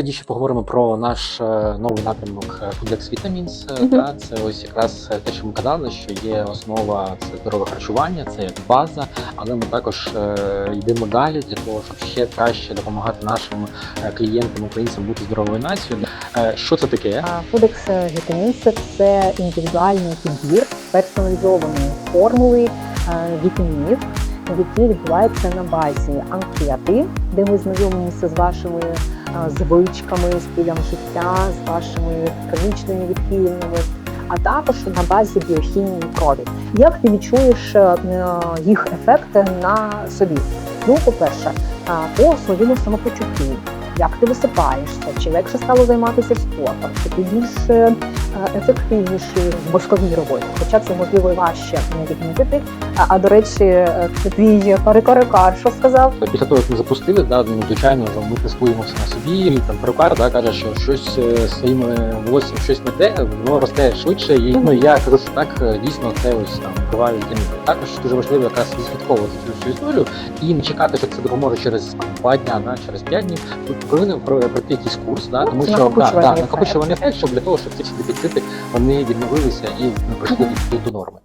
тоді ще поговоримо про наш е, новий напрямок е, Foodlex Vitamins. Е, Мгм. та, Це ось якраз те, що ми казали, що є основа це здорове харчування, це як база, але ми також йдемо далі для того, щоб ще краще допомагати нашим клієнтам, українцям бути здоровою нацією. Що це таке? Фудекс Вітамінс це індивідуальний підбір персоналізованої формули вітамінів, які відбуваються на базі анкети, де ми знайомимося з вашими звичками, стилем життя, з вашими хронічними відхиленнями, а також на базі біохімії крові. Як ти відчуєш е, їх ефекти на собі? Ну, по-перше, по своєму самопочутті. Як ти висипаєшся, чи легше стало займатися спортом, чи ти більш е, ефективніший в мозковій роботі. Хоча це можливо і важче не відмітити. А, а до речі, е, твій перекорикар, що сказав? Після того, як ми запустили, да, ну, звичайно, ми тестуємося на собі. Там перукар да, каже, що щось е, з своїм волоссям щось не те, воно росте швидше. І ну я кажу, що так дійсно це ось там впливає вітаміни. Також дуже важливо якраз відслідковувати цю всю історію і не чекати, що це допоможе через там, два дня, да, через п'ять днів. Тут повинен про- пройти якийсь курс, да, тому що да, да, накопичувальний ефект, щоб для того, щоб ці всі дефіцити вони відновилися і ну, прийшли до норми.